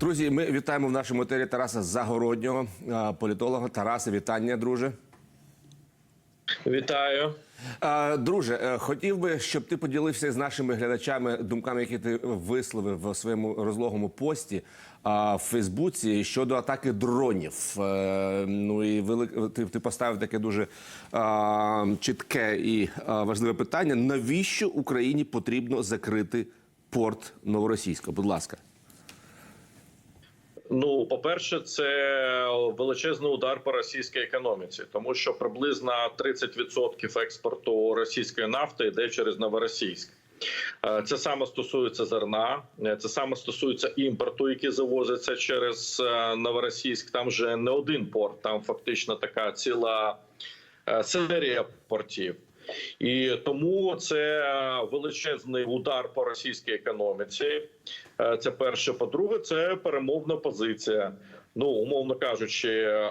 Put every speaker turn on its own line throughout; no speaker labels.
Друзі, ми вітаємо в нашому етері Тараса Загороднього, політолога. Тарасе, вітання, друже.
Вітаю.
Друже, е, хотів би, щоб ти поділився з нашими глядачами думками, які ти висловив в своєму розлогому пості в Фейсбуці щодо атаки дронів. Е, Ну і велик... ти, ти поставив таке дуже чітке і важливе питання: навіщо Україні потрібно закрити порт Новоросійська? Будь ласка.
Ну, по-перше, це величезний удар по російській економіці, тому що приблизно 30% експорту російської нафти йде через Новоросійськ. Е, Це саме стосується зерна, е, це саме стосується імпорту, який завозиться через е, Новоросійськ. Там вже не один порт, там фактично така ціла серія портів. І тому це величезний удар по російській економіці. Е, Це перше. По-друге, це перемовна позиція. Ну, умовно кажучи, е,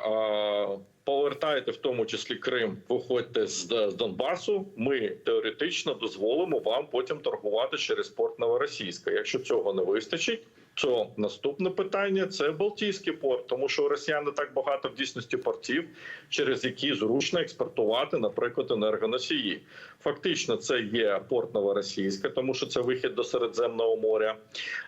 повертайте в тому числі Крим, виходьте з Донбасу. Ми теоретично дозволимо вам потім торгувати через порт Новоросійська. Якщо цього не вистачить. То наступне питання це Балтійський порт, тому що у росіян не так багато в дійсності портів, через які зручно експортувати, наприклад, енергоносії. Фактично, це є порт Новоросійська, тому що це вихід до Середземного моря.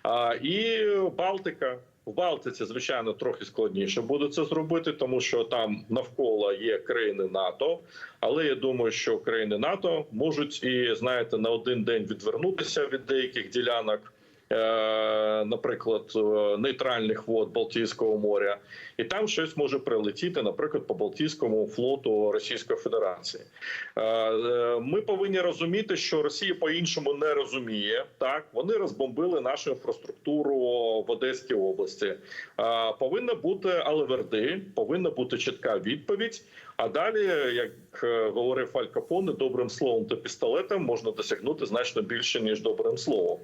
А, і Балтика. В Балтиці, звичайно, трохи складніше буде це зробити, тому що там навколо є країни НАТО. Але я думаю, що країни НАТО можуть і знаєте на один день відвернутися від деяких ділянок. Е, Наприклад, е, нейтральних вод Балтійського моря, і там щось може прилетіти, наприклад, по Балтійському флоту Російської Федерації. Е, Ми повинні розуміти, що Росія по-іншому не розуміє. Так вони розбомбили нашу інфраструктуру в Одеській області. Повинна бути алеверди, повинна бути чітка відповідь. А далі, як говорив Аль Капоне, добрим словом та пістолетом можна досягнути значно більше ніж добрим словом.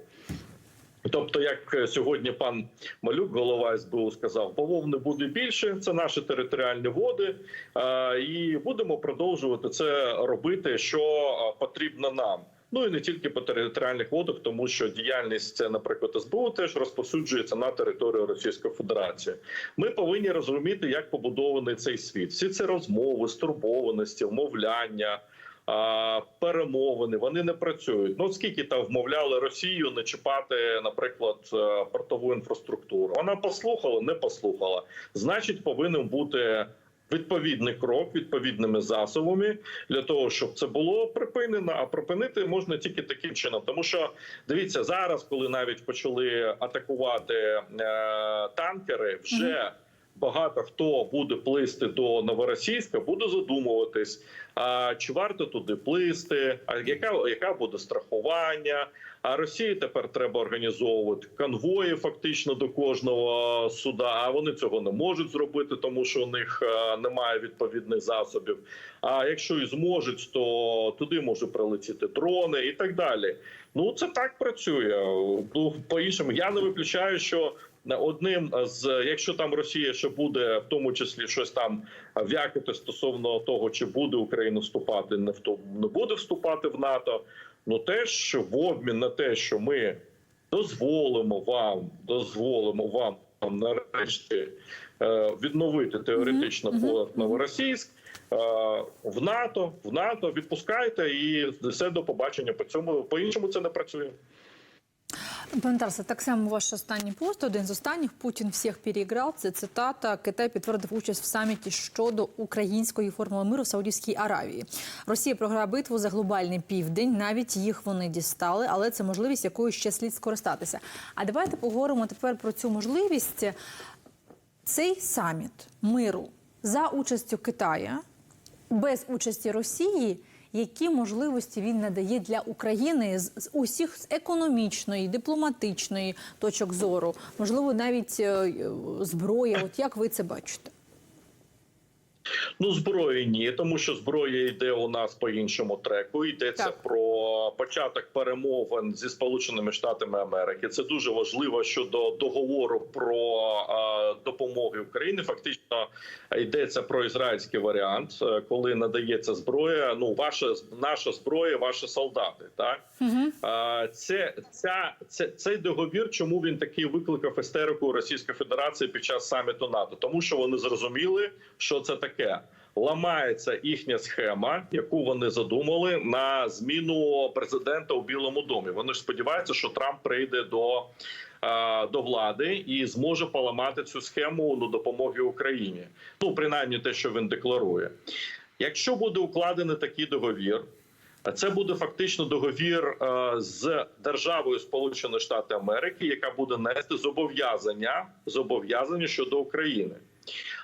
Тобто, як сьогодні пан Малюк, голова СБУ, сказав, бавовни буде більше. Це наші територіальні води, е, і будемо продовжувати це робити, що е, потрібно нам. Ну і не тільки по територіальних водах, тому що діяльність, наприклад, СБУ теж розповсюджується на територію Російської Федерації. Ми повинні розуміти, як побудований цей світ. Всі ці розмови, стурбованості, вмовляння. Перемовини вони не працюють. Ну скільки там вмовляли Росію не чіпати, наприклад, е, портову інфраструктуру. Вона послухала, не послухала. Значить, повинен бути відповідний крок відповідними засобами для того, щоб це було припинено. А припинити можна тільки таким чином, тому що дивіться зараз, коли навіть почали атакувати е, танкери, вже багато хто буде плисти до Новоросійська, буде задумуватись, а чи варто туди плисти, а яка, яка буде страхування? А Росії тепер треба організовувати конвої фактично до кожного суда. А вони цього не можуть зробити, тому що у них е, немає відповідних засобів. А якщо і зможуть, то туди може прилетіти дрони і так далі. Ну це так працює. Ну по іншому я не виключаю, що одним з якщо там Росія ще буде в тому числі щось там в'якати стосовно того, чи буде Україна вступати, не в то не буде вступати в НАТО. Ну теж в обмін на те, що ми дозволимо вам, дозволимо вам нарешті е, відновити теоретично порт Новоросійськ. е, В НАТО, в НАТО відпускайте і все до побачення. По цьому по іншому це не працює.
Пане Тарасе, так само ваш останній пост, один з останніх Путін всіх переіграв. Це цитата. Китай підтвердив участь в саміті щодо української формули миру в Саудівській Аравії. Росія програє битву за глобальний південь. Навіть їх вони дістали, але це можливість, якою ще слід скористатися. А давайте поговоримо тепер про цю можливість. Цей саміт миру за участю Китая без участі Росії. Які можливості він надає для України з, усіх з економічної, дипломатичної точок зору, можливо, навіть е, е, зброя? От як ви це бачите?
Ну, зброї ні, тому що зброя йде у нас по іншому треку. Йдеться
Так.
про початок перемовин зі Сполученими Штатами Америки. Це дуже важливо щодо договору про допомоги Україні. Фактично йдеться про ізраїльський варіант, е, коли надається зброя. Ну, ваша наша зброя, ваші солдати. Так Е, це ця це цей договір. Чому він такий викликав істерику Російської Федерації під час саміту НАТО? Тому що вони зрозуміли, що це таке. Ламається їхня схема, яку вони задумали на зміну президента у Білому домі. Вони ж сподіваються, що Трамп прийде до, е, до влади і зможе поламати цю схему до допомоги Україні. Ну принаймні те, що він декларує. Якщо буде укладений такий договір, це буде фактично договір е, з державою Сполучених Штатів Америки, яка буде нести зобов'язання зобов'язання щодо України.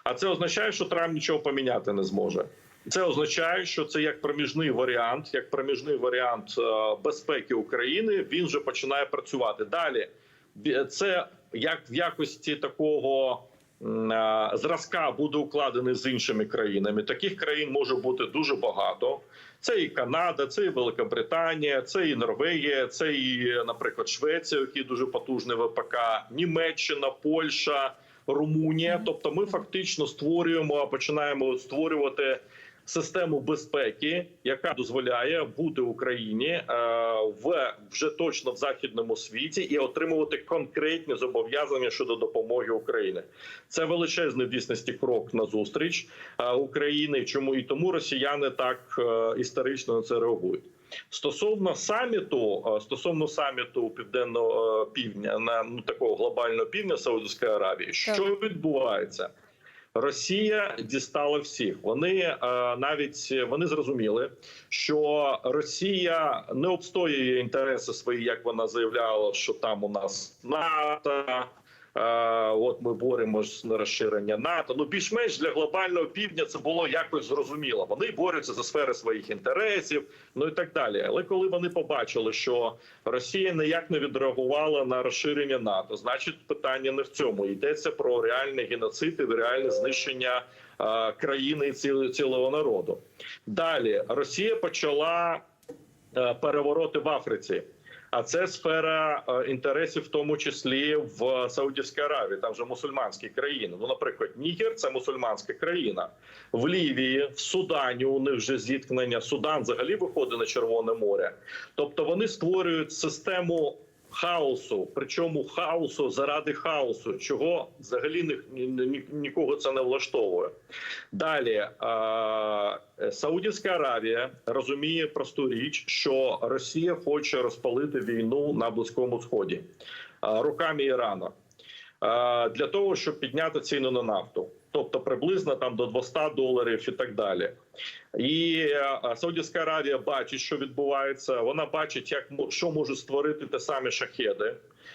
А це означає, що Трамп нічого поміняти не зможе. Це означає, що це як проміжний варіант, як проміжний варіант е, безпеки України. Він вже починає працювати далі. Це як в якості такого е, зразка буде укладений з іншими країнами. Таких країн може бути дуже багато. Це і Канада, це і Великобританія, це і Норвегія, це і, наприклад, Швеція, який дуже потужний ВПК, Німеччина, Польща, Румунія. Тобто, ми фактично створюємо, починаємо створювати систему безпеки, яка дозволяє бути Україні е, в вже точно в західному світі і отримувати конкретні зобов'язання щодо допомоги Україні. Це величезний в дійсності крок на зустріч е, України. Чому і тому росіяни так е, історично на це реагують? Стосовно саміту, е, стосовно саміту південного е, півдня на ну такого глобального півдня Саудівської Аравії, що відбувається? Росія дістала всіх. Вони е, навіть вони зрозуміли, що Росія не обстоює інтереси свої, як вона заявляла, що там у нас НАТО. Е, От ми боремось на розширення НАТО. Ну більш-менш для глобального півдня це було якось зрозуміло. Вони борються за сфери своїх інтересів, ну і так далі. Але коли вони побачили, що Росія ніяк не відреагувала на розширення НАТО, значить питання не в цьому. Йдеться про реальний геноцид і реальне знищення е, країни і цілого народу. Далі Росія почала е, перевороти в Африці. А це сфера е, інтересів, в тому числі в Саудівській Аравії, там же мусульманські країни. Ну, наприклад, Нігер це мусульманська країна. В Лівії, в Судані у них вже зіткнення. Судан взагалі виходить на Червоне море. Тобто вони створюють систему хаосу, причому хаосу заради хаосу, чого взагалі ні, ні, ні- нікого це не влаштовує. Далі е, Саудівська Аравія розуміє просту річ, що Росія хоче розпалити війну на Близькому Сході е, руками Ірану е, для того, щоб підняти ціну на нафту, тобто приблизно там до 200 доларів і так далі. І е, Саудівська Аравія бачить, що відбувається. Вона бачить, як що можуть створити те самі шахеди,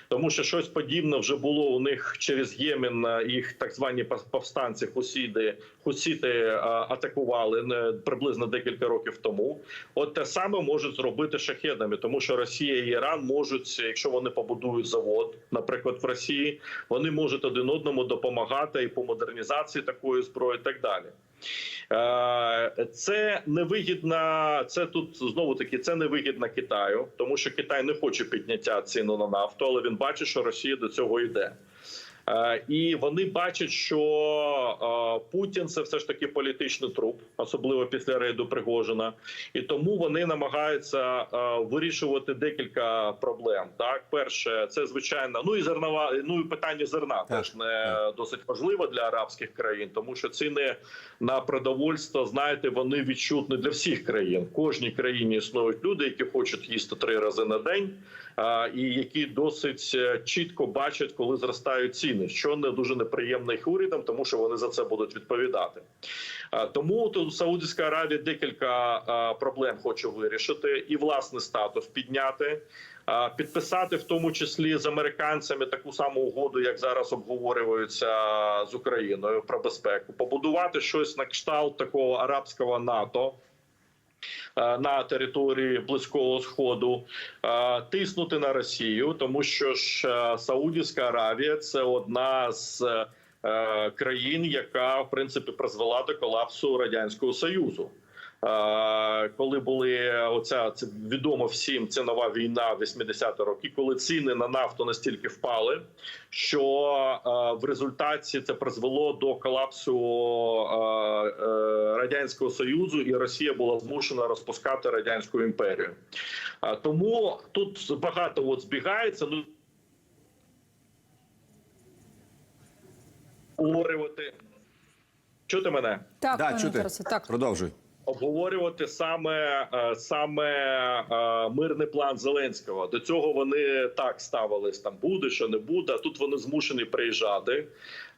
тому що щось подібне вже було у них через Ємен. е, Їх так звані пов- повстанці Хусіди Хусіти е, атакували не- приблизно декілька років тому. От те саме можуть зробити шахедами, тому що Росія і Іран можуть, якщо вони побудують завод, наприклад, в Росії, вони можуть один одному допомагати і по модернізації такої зброї, і так далі. Е, Це невигідна. Це тут знову таки це невигідна Китаю, тому що Китай не хоче підняття ціну на нафту, але він бачить, що Росія до цього йде. Е, І вони бачать, що е, Путін це все ж таки політичний труп, особливо після рейду Пригожина, і тому вони намагаються е, вирішувати декілька проблем. Так, перше, це звичайно, ну і зернова, ну і питання зерна
Так,
теж не досить важливо для арабських країн, тому що ціни на продовольство, знаєте, вони відчутні для всіх країн. В кожній країні існують люди, які хочуть їсти три рази на день, і які досить е, чітко бачать, коли зростають ціни, що не дуже неприємно їх урядам, тому що вони за це будуть відповідати. Тому тут Саудівська Аравія декілька проблем хоче вирішити і власний статус підняти. Підписати в тому числі з американцями таку саму угоду, як зараз обговорюється з Україною про безпеку, побудувати щось на кшталт такого арабського НАТО. Е, На території близького сходу е, тиснути на Росію, тому що ж е, Саудівська Аравія це одна з країн, яка в принципі призвела до колапсу радянського союзу. Коли були оця це відомо всім цінова війна 80-ті роки, коли ціни на нафту настільки впали, що в результаті це призвело до колапсу радянського союзу, і Росія була змушена розпускати радянську імперію. А тому тут багато от збігається. Ну обговорювати. Чути мене?
Так,
да,
пане
чути.
Тарасе, так.
Продовжуй.
обговорювати саме, е, саме е, мирний план Зеленського. До цього вони так ставились там буде, що не буде. А тут вони змушені приїжджати,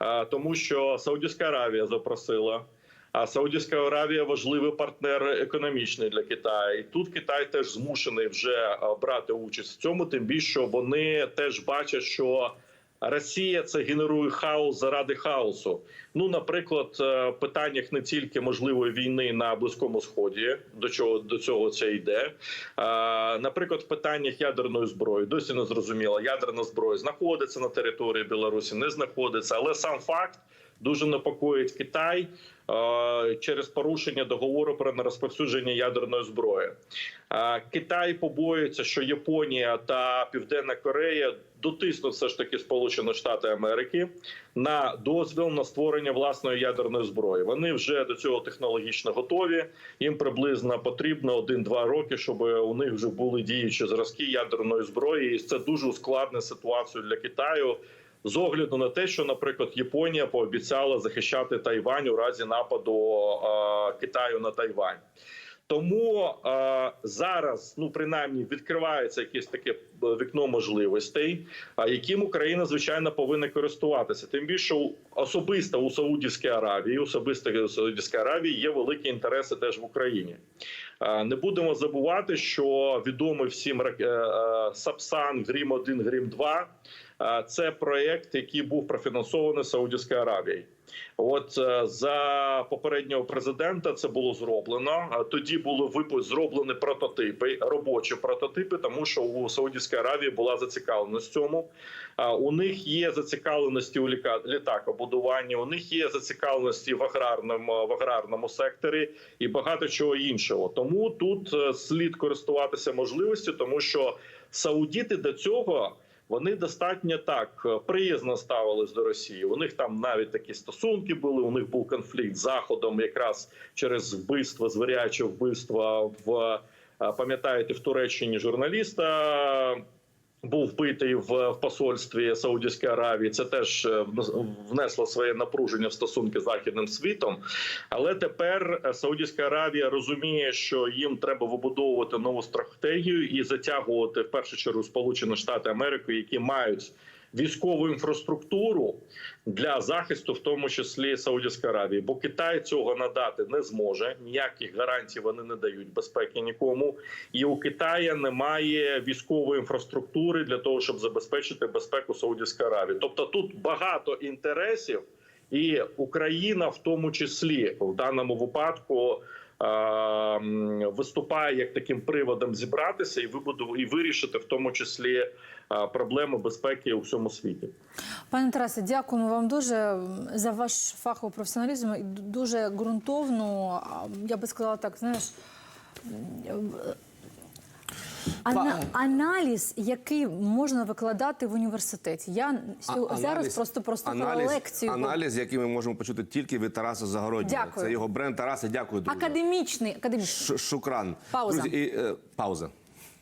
е, тому що Саудівська Аравія запросила. А Саудівська Аравія важливий партнер економічний для Китаю. І тут Китай теж змушений вже е, брати участь в цьому. Тим більше що вони теж бачать, що Росія це генерує хаос заради хаосу. Ну, наприклад, е, в питаннях не тільки можливої війни на близькому сході, до чого до цього це йде. Наприклад, в питаннях ядерної зброї досі не зрозуміло, ядерна зброя знаходиться на території Білорусі, не знаходиться, але сам факт дуже непокоїть Китай е, через порушення договору про нерозповсюдження ядерної зброї. Е, Китай побоюється, що Японія та Південна Корея дотиснуть все ж таки Сполучені Штати Америки на дозвіл на створення власної ядерної зброї. Вони вже до цього технологічно готові. Їм приблизно потрібно 1-2 роки, щоб у них вже були діючі зразки ядерної зброї, і це дуже ускладнить ситуацію для Китаю. З огляду на те, що, наприклад, Японія пообіцяла захищати Тайвань у разі нападу е, Китаю на Тайвань. Тому е, зараз, ну принаймні, відкривається якесь таке е, вікно можливостей, яким Україна звичайно повинна користуватися. Тим більше особисто у Саудівській Аравії, особисто у Саудівській Аравії є великі інтереси теж в Україні. Е, Не будемо забувати, що відомий всім е, е, Сапсан Грім 1 Грім 2 е, це проєкт, який був профінансований Саудівською Аравією. От е, за попереднього президента це було зроблено. Тоді були зроблені прототипи, робочі прототипи, тому що у Саудівській Аравії була зацікавленість в цьому. У них є зацікавленості у літакобудуванні, у них є зацікавленості в аграрному в аграрному секторі і багато чого іншого. Тому тут е, слід користуватися можливістю, тому що саудіти до цього. Вони достатньо так е, приязно ставились до Росії. У них там навіть такі стосунки були. У них був конфлікт з заходом, якраз через вбивство, звіряче вбивство в е, пам'ятаєте в Туреччині журналіста. Був вбитий в, посольстві Саудівської Аравії. Це теж е, внесло своє напруження в стосунки з західним світом. Але тепер е, Саудівська Аравія розуміє, що їм треба вибудовувати нову стратегію і затягувати в першу чергу Сполучені Штати Америки, які мають військову інфраструктуру для захисту, в тому числі Саудівської Аравії, бо Китай цього надати не зможе. Ніяких гарантій вони не дають безпеки нікому. І у Китая немає військової інфраструктури для того, щоб забезпечити безпеку Саудівської Аравії. Тобто тут багато інтересів, і Україна, в тому числі в даному випадку. Виступає як таким приводом зібратися і вибудову і вирішити в тому числі проблеми безпеки у всьому світі.
Пане Тарасе, дякуємо вам дуже за ваш фаховий професіоналізм і дуже ґрунтовну, я би сказала так, знаєш. Ана- аналіз, який можна викладати в університеті. Я
А-
зараз просто прослухала
аналіз,
лекцію.
Аналіз, який ми можемо почути тільки від Тараса Загороднього.
Дякую.
Це його бренд Тараси. Ддякую, друзі.
Академічний, академічний.
Ш- Шукран.
Пауза.
Друзі, і, е, пауза.